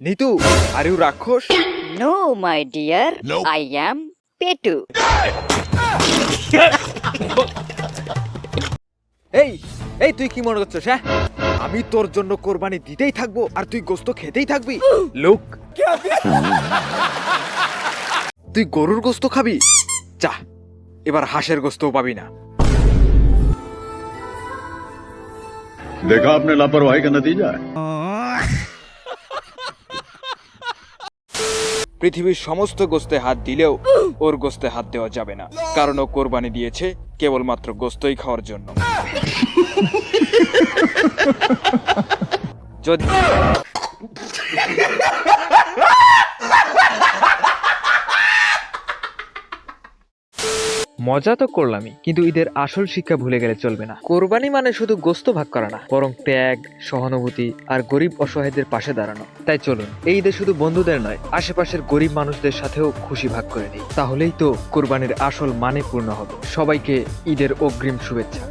Nitu are you রাক্ষস No, my dear. I am Petu. এই এই তুই কি মনে করছিস হ্যাঁ আমি তোর জন্য কোরবানি দিতেই থাকবো আর তুই গোস্ত খেতেই থাকবি লোক তুই গরুর গোস্ত খাবি যা এবার হাঁসের গোস্তও পাবি না देखा आपने लापरवाही का नतीजा है পৃথিবীর সমস্ত গোস্তে হাত দিলেও ওর গোস্তে হাত দেওয়া যাবে না। কারণ ও কোরবানি দিয়েছে কেবলমাত্র গোস্তই খাওয়ার জন্য। যদি মজা তো করলামই, কিন্তু ঈদের আসল শিক্ষা ভুলে গেলে চলবে না। কোরবানি মানে শুধু গোস্ত ভাগ করা না, বরং ত্যাগ, সহানুভূতি আর গরিব অসহায়দের পাশে দাঁড়ানো। তাই চলুন, এই ঈদে শুধু বন্ধুদের নয়, আশেপাশের গরিব মানুষদের সাথেও খুশি ভাগ করে নিই। তাহলেই তো কোরবানির আসল মানে পূর্ণ হবে। সবাইকে ঈদের অগ্রিম শুভেচ্ছা।